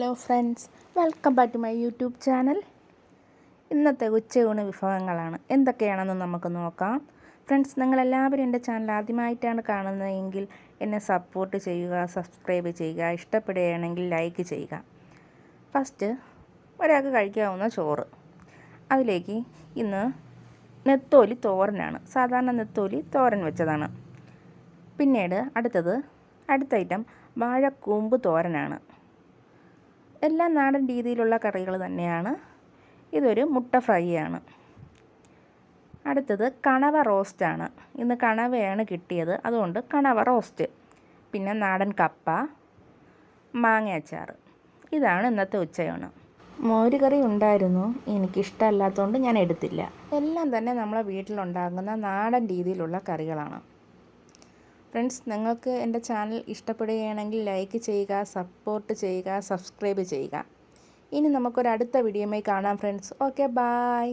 Hello friends welcome back to my YouTube channel. ഇന്നത്തെ ഉച്ചയൂണ് വിഭവങ്ങളാണ്. എന്തൊക്കെയാണെന്ന് നമുക്ക് നോക്കാം. ഫ്രണ്ട്സ് നിങ്ങളെല്ലാവരും എന്റെ ചാനൽ ആദ്യമായിട്ടാണ് കാണുന്നതെങ്കിൽ എന്നെ സപ്പോർട്ട് ചെയ്യുക സബ്സ്ക്രൈബ് ചെയ്യുക ഇഷ്ടപ്പെടുകയാണെങ്കിൽ ലൈക്ക് ചെയ്യുക. ഫസ്റ്റ് ഒരാൾക്ക് കഴിക്കാവുന്ന ചോറ്. അതിലേക്ക് ഇന്ന് നെത്തോലി തോരനാണ്. സാധാരണ നെത്തോലി തോരൻ വെച്ചതാണ്. പിന്നീട് അടുത്തത് അടുത്ത ഐറ്റം വാഴക്കൂമ്പ് തോരനാണ്. എല്ലാം നാടൻ രീതിയിലുള്ള കറികൾ തന്നെയാണ്. ഇതൊരു മുട്ട ഫ്രൈ ആണ് അടുത്തത് കണവ റോസ്റ്റാണ് ഇന്ന് കണവയാണ് കിട്ടിയത്. അതുകൊണ്ട് കണവ റോസ്റ്റ്. പിന്നെ നാടൻ കപ്പ മാങ്ങ ഇതാണ് ഇന്നത്തെ ഉച്ചയൂണ്. മോരുകറി ഉണ്ടായിരുന്നു. എനിക്കിഷ്ടമല്ലാത്തതുകൊണ്ട് ഞാൻ എടുത്തില്ല. എല്ലാം തന്നെ നമ്മളെ വീട്ടിലുണ്ടാകുന്ന നാടൻ രീതിയിലുള്ള കറികളാണ്. ഫ്രണ്ട്സ് നിങ്ങൾക്ക് എന്റെ ചാനൽ ഇഷ്ടപ്പെടുകയാണെങ്കിൽ ലൈക്ക് ചെയ്യുക സപ്പോർട്ട് ചെയ്യുക സബ്സ്ക്രൈബ് ചെയ്യുക. ഇനി നമുക്കൊരു അടുത്ത വീഡിയോയുമായി കാണാം ഫ്രണ്ട്സ്. Okay bye.